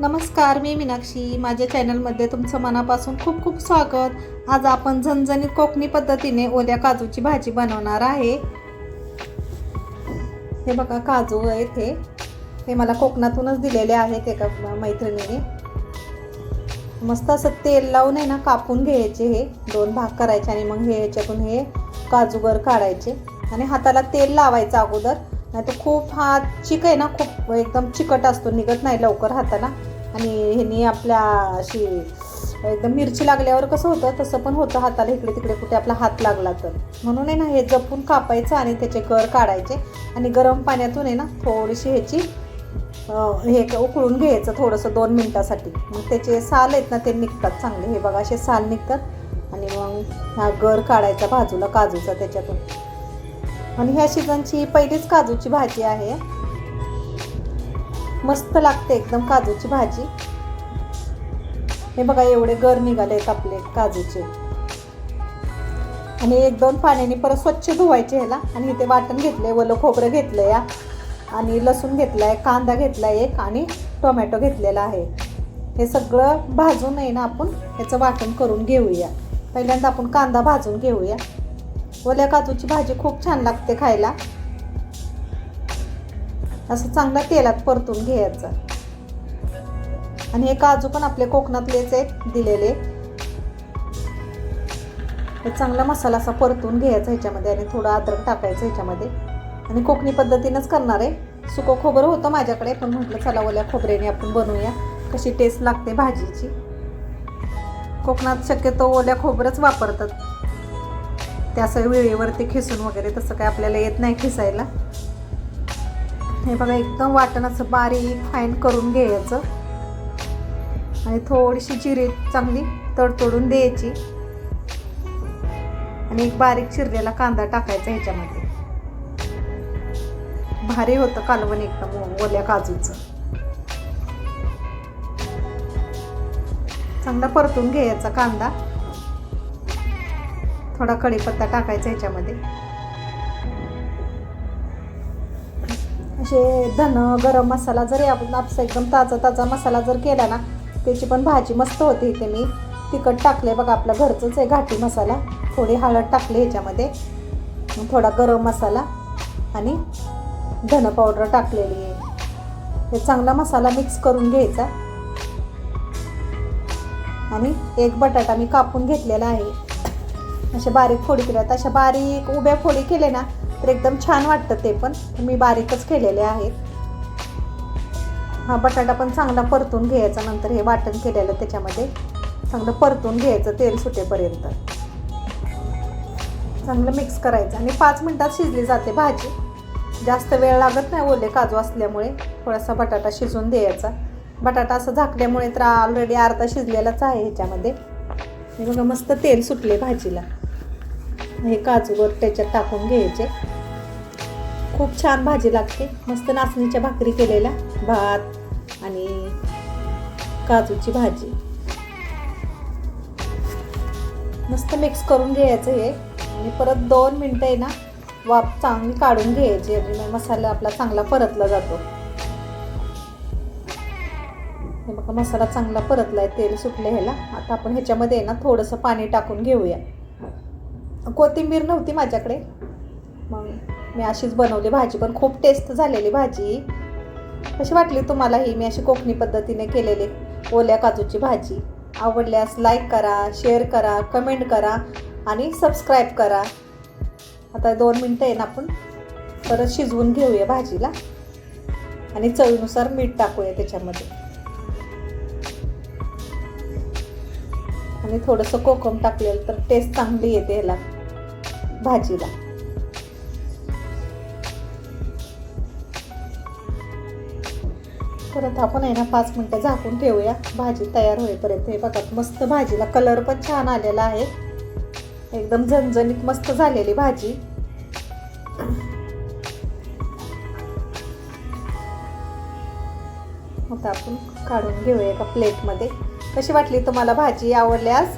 नमस्कार मी मीनाक्षी. माझ्या चॅनलमध्ये तुमचं मनापासून खूप खूप स्वागत. आज आपण झणझणीत कोकणी पद्धतीने ओल्या काजूची भाजी बनवणार आहे. हे बघा काजू आहेत हे. हे मला कोकणातूनच दिलेले आहेत एका मैत्रिणीने. मस्त असं तेल लावून आहे ना कापून घ्यायचे हे. दोन भाग करायचे आणि मग हे याच्यातून हे काजूगर काढायचे. आणि हाताला तेल लावायचं अगोदर. नाही तर खूप हात चिक आहे ना खूप एकदम चिकट असतो निघत नाही लवकर हाताला. आणि ह्यानी आपल्या अशी एकदम मिरची लागल्यावर कसं होतं तसं पण होतं हाताला इकडे तिकडे कुठे आपला हात लागला तर. म्हणून आहे ना हे जपून कापायचं आणि त्याचे गर काढायचे. आणि गरम पाण्यातून आहे ना थोडीशी ह्याची हे उकळून घ्यायचं थोडंसं दोन मिनटासाठी. मग त्याचे साल आहेत ना ते निघतात चांगले. हे बघा असे साल निघतात. आणि मग हा गर काढायचा बाजूला काजूचा त्याच्यातून. आणि ह्या सीझनची पहिलीच काजूची भाजी आहे. मस्त लागते एकदम काजूची भाजी. हे बघा एवढे गर निघाले आहेत आपले काजूचे. आणि एक दोन पाण्याने परत स्वच्छ धुवायचे ह्याला. आणि इथे वाटण घेतलंय वलं खोबरं घेतलं या आणि लसूण घेतला आहे कांदा घेतला आहे एक आणि टोमॅटो घेतलेला आहे. हे सगळं भाजून आहे ना आपण ह्याचं वाटण करून घेऊया. पहिल्यांदा आपण कांदा भाजून घेऊया. ओल्या काजूची भाजी खूप छान लागते खायला. असं चांगलं तेलात परतून घ्यायचं. आणि हे काजू पण आपले कोकणातलेच आहेत दिलेले. चांगला मसाला असा परतून घ्यायचा ह्याच्यामध्ये आणि थोडं अद्रक टाकायचं ह्याच्यामध्ये. आणि कोकणी पद्धतीनंच करणार आहे. सुकं खोबरं होतं माझ्याकडे पण म्हटलं चला ओल्या खोबऱ्याने आपण बनवूया. कशी टेस्ट लागते भाजीची. कोकणात शक्यतो ओल्या खोबरंच वापरतात. ते असं वेळेवरती खिसून वगैरे तसं काय आपल्याला येत नाही खिसायला. हे बघा एकदम वाटण असं बारीक फाईन करून घ्यायचं. आणि थोडीशी जिरे चांगली तडतोडून द्यायची. आणि एक बारीक चिरलेला कांदा टाकायचा ह्याच्यामध्ये. भारी होतं कालवण एकदम ओल्या काजूचं. चांगला परतून घ्यायचा कांदा. थोडा कढीपत्ता टाकायचा ह्याच्यामध्ये असे धन गरम मसाला जरी आपण आपसा एकदम ताजा ताजा मसाला जर केला ना त्याची पण भाजी मस्त होते इथे मी. तिखट टाकले बघा आपलं घरचंच आहे घाटी मसाला. थोडी हळद टाकली ह्याच्यामध्ये थोडा गरम मसाला आणि धन पावडर टाकलेली आहे. हे चांगला मसाला मिक्स करून घ्यायचा. आणि एक बटाटा मी कापून घेतलेला आहे. अशा बारीक फोडी केल्या अशा बारीक उभ्या फोडी केले ना तर एकदम छान वाटतं ते पण. मी बारीकच केलेले आहेत. हा बटाटा पण चांगला परतून घ्यायचा नंतर हे वाटण केलेलं त्याच्यामध्ये. चांगलं परतून घ्यायचं तेल सुटेपर्यंत. चांगलं मिक्स करायचं. आणि पाच मिनटात शिजली जाते भाजी. जास्त वेळ लागत नाही ओले काजू असल्यामुळे. थोडासा बटाटा शिजवून द्यायचा. बटाटा असं झाकल्यामुळे तर ऑलरेडी अर्धा शिजलेलाच आहे ह्याच्यामध्ये. बघा मस्त तेल सुटले भाजीला. हे काजूवर त्याच्यात टाकून घ्यायचे. खूप छान भाजी लागते. मस्त नाचणीच्या भाकरी केलेल्या भात आणि काजूची भाजी. मस्त मिक्स करून घ्यायचं हे. आणि परत दोन मिनटं आहे ना वाफ चांगली काढून घ्यायची आणि मग मसाला आपला चांगला परतला जातो. हे बघा मसाला चांगला परतला आहे तेल सुटलं ह्याला. आता आपण ह्याच्यामध्ये आहे ना थोडंसं पाणी टाकून घेऊया. कोथिंबीर नव्हती माझ्याकडे. मग मी अशीच बनवली भाजी पण खूप टेस्ट झालेली भाजी. कशी वाटली तुम्हाला ही? मी अशी कोकणी पद्धतीने केलेली ओल्या काजूची भाजी. आवडल्यास लाईक करा शेअर करा कमेंट करा आणि सबस्क्राईब करा. आता दोन मिनटं आहे ना आपण. परत शिजवून घेऊया भाजीला. आणि चवीनुसार मीठ टाकूया त्याच्यामध्ये. आणि थोडंसं कोकम टाकलेलं तर टेस्ट चांगली येते ह्याला. भाजीला. परत आपण आहे ना पाच मिनटं झाकून ठेवूया. भाजी तयार होईपर्यंत. हे बघा मस्त भाजीला कलर पण छान आलेला आहे. एकदम झणझणीत मस्त झालेली भाजी. आता आपण काढून घेऊया एका प्लेटमध्ये कशी वाटली तुम्हाला भाजी? आवडल्यास